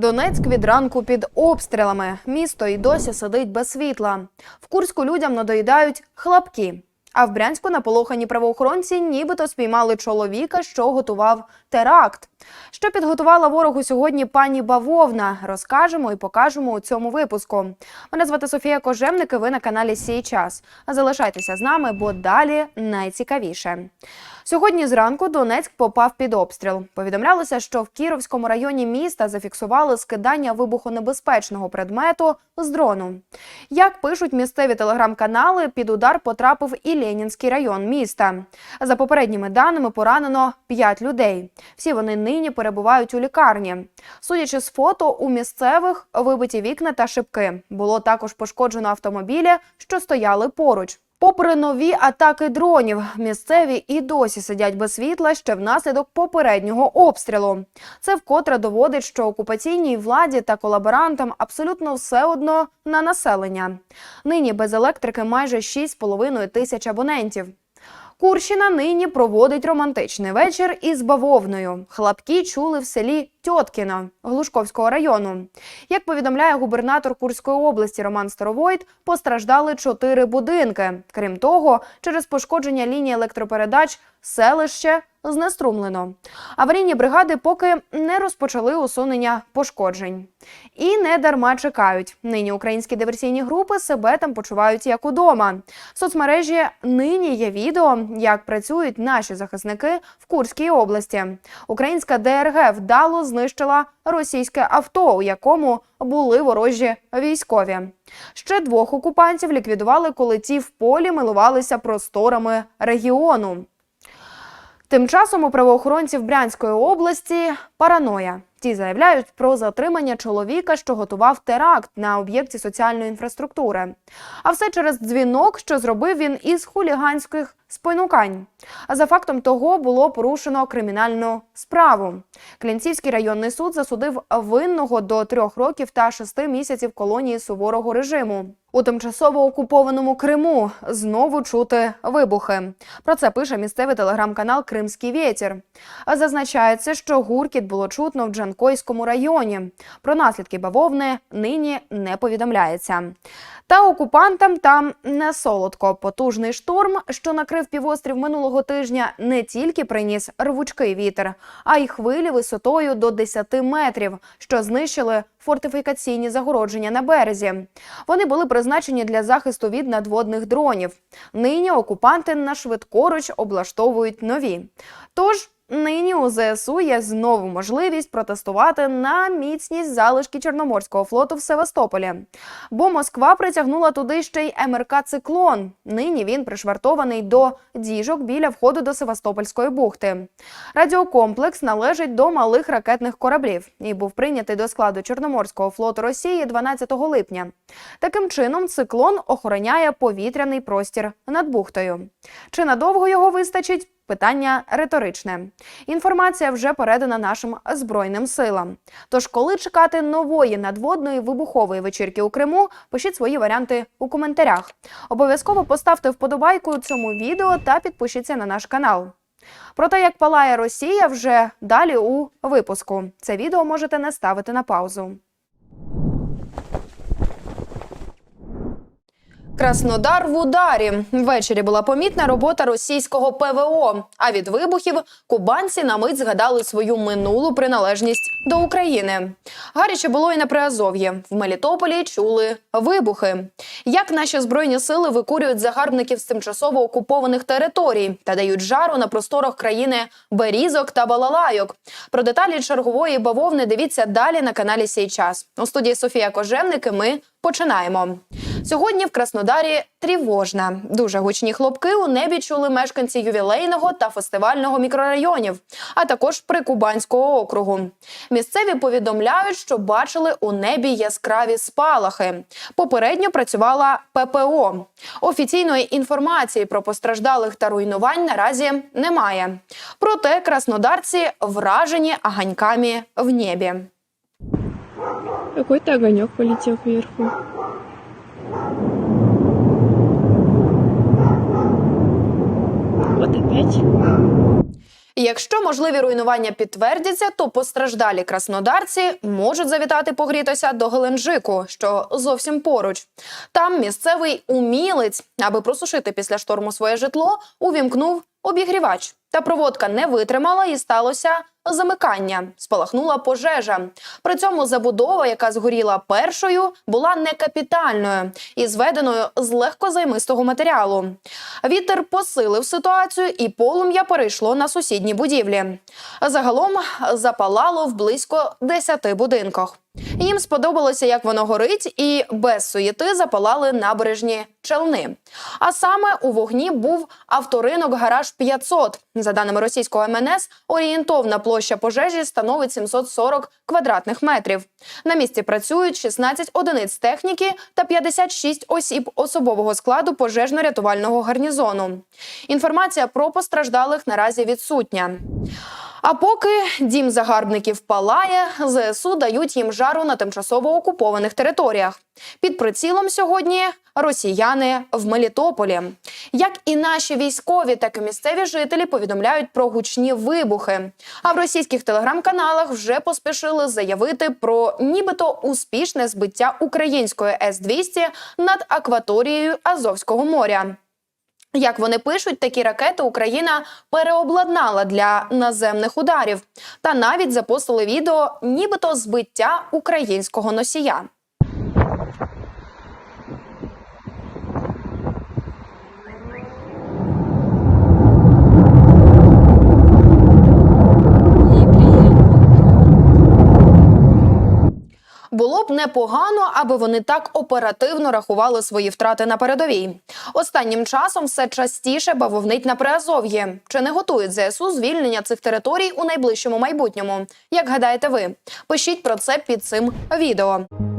Донецьк від ранку під обстрілами. Місто і досі сидить без світла. В Курську людям надоїдають хлопки. А в Брянську наполохані правоохоронці нібито спіймали чоловіка, що готував теракт. Що підготувала ворогу сьогодні пані Бавовна, розкажемо і покажемо у цьому випуску. Мене звати Софія Кожевник, і ви на каналі Сій час. Залишайтеся з нами, бо далі найцікавіше. Сьогодні зранку Донецьк попав під обстріл. Повідомлялося, що в Кіровському районі міста зафіксували скидання вибухонебезпечного предмету з дрону. Як пишуть місцеві телеграм-канали, під удар потрапив і Ленінський район міста. За попередніми даними поранено 5 людей. Всі вони нині перебувають у лікарні. Судячи з фото, у місцевих вибиті вікна та шибки. Було також пошкоджено автомобілі, що стояли поруч. Попри нові атаки дронів, місцеві і досі сидять без світла ще внаслідок попереднього обстрілу. Це вкотре доводить, що окупаційній владі та колаборантам абсолютно все одно на населення. Нині без електрики майже 6,5 тисяч абонентів. Курщина нині проводить романтичний вечір із бавовною. Хлапки чули в селі Тьоткіно Глушковського району. Як повідомляє губернатор Курської області Роман Старовойт, постраждали чотири будинки. Крім того, через пошкодження лінії електропередач селище знеструмлено. Аварійні бригади поки не розпочали усунення пошкоджень. І не дарма чекають. Нині українські диверсійні групи себе там почувають як удома. В соцмережі нині є відео, як працюють наші захисники в Курській області. Українська ДРГ вдало знищила російське авто, у якому були ворожі військові. Ще двох окупантів ліквідували, коли ті в полі милувалися просторами регіону. Тим часом у правоохоронців Брянської області параноя. Ті заявляють про затримання чоловіка, що готував теракт на об'єкті соціальної інфраструктури. А все через дзвінок, що зробив він із хуліганських спонукань. А за фактом того було порушено кримінальну справу. Клінцівський районний суд засудив винного до трьох років та шести місяців колонії суворого режиму. У тимчасово окупованому Криму знову чути вибухи. Про це пише місцевий телеграм-канал Кримський вєтір. Зазначається, що гуркіт було чутно в Джанкойському районі. Про наслідки бавовни нині не повідомляється. Та окупантам там не солодко. Потужний шторм, що накрив півострів минулого тижня, не тільки приніс рвучкий вітер, а й хвилі висотою до 10 метрів, що знищили фортифікаційні загородження на березі. Вони були призначені для захисту від надводних дронів. Нині окупанти на швидкоруч облаштовують нові. Тож Нині у ЗСУ є знову можливість протестувати на міцність залишки Чорноморського флоту в Севастополі. Бо Москва притягнула туди ще й МРК Циклон. Нині він пришвартований до діжок біля входу до Севастопольської бухти. Радіокомплекс належить до малих ракетних кораблів і був прийнятий до складу Чорноморського флоту Росії 12 липня. Таким чином, циклон охороняє повітряний простір над бухтою. Чи надовго його вистачить? Питання риторичне. Інформація вже передана нашим збройним силам. Тож, коли чекати нової надводної вибухової вечірки у Криму, пишіть свої варіанти у коментарях. Обов'язково поставте вподобайку цьому відео та підпишіться на наш канал. Про те, як палає Росія, вже далі у випуску. Це відео можете не ставити на паузу. Краснодар в ударі. Ввечері була помітна робота російського ПВО. А від вибухів кубанці на мить згадали свою минулу приналежність до України. Гаряче було і на Приазов'ї. В Мелітополі чули вибухи. Як наші збройні сили викурюють загарбників з тимчасово окупованих територій та дають жару на просторах країни берізок та балалайок. Про деталі чергової бавовни дивіться далі на каналі Сій час. У студії Софія Кожевник і ми починаємо. Сьогодні в Краснодарі тривожна. Дуже гучні хлопки у небі чули мешканці ювілейного та фестивального мікрорайонів, а також Прикубанського округу. Місцеві повідомляють, що бачили у небі яскраві спалахи. Попередньо працювала ППО. Офіційної інформації про постраждалих та руйнувань наразі немає. Проте краснодарці вражені аганьками в небі. Какой-то огонек полетел кверху. Вот опять. Якщо можливі руйнування підтвердяться, то постраждалі краснодарці можуть завітати погрітися до Геленджику, що зовсім поруч. Там місцевий умілець, аби просушити після шторму своє житло, увімкнув обігрівач. Та проводка не витримала і сталося замикання. Спалахнула пожежа. При цьому забудова, яка згоріла першою, була не капітальною і зведеною з легкозаймистого матеріалу. Вітер посилив ситуацію, і полум'я перейшло на сусідні будівлі. Загалом запалало в близько 10 будинках. Їм сподобалося, як воно горить, і без суєти запалали набережні челни. А саме у вогні був авторинок гараж 500. За даними російського МНС, орієнтовна площа пожежі становить 740 квадратних метрів. На місці працюють 16 одиниць техніки та 56 осіб особового складу пожежно-рятувального гарнізону. Інформація про постраждалих наразі відсутня. А поки дім загарбників палає, ЗСУ дають їм жару на тимчасово окупованих територіях. Під прицілом сьогодні росіяни в Мелітополі. Як і наші військові, так і місцеві жителі повідомляють про гучні вибухи. А в російських телеграм-каналах вже поспішили заявити про нібито успішне збиття української С-200 над акваторією Азовського моря. Як вони пишуть, такі ракети Україна переобладнала для наземних ударів та навіть запостили відео, нібито збиття українського носія. Було б непогано, аби вони так оперативно рахували свої втрати на передовій. Останнім часом все частіше бавовнить на Приазов'ї. Чи не готують ЗСУ звільнення цих територій у найближчому майбутньому? Як гадаєте ви? Пишіть про це під цим відео.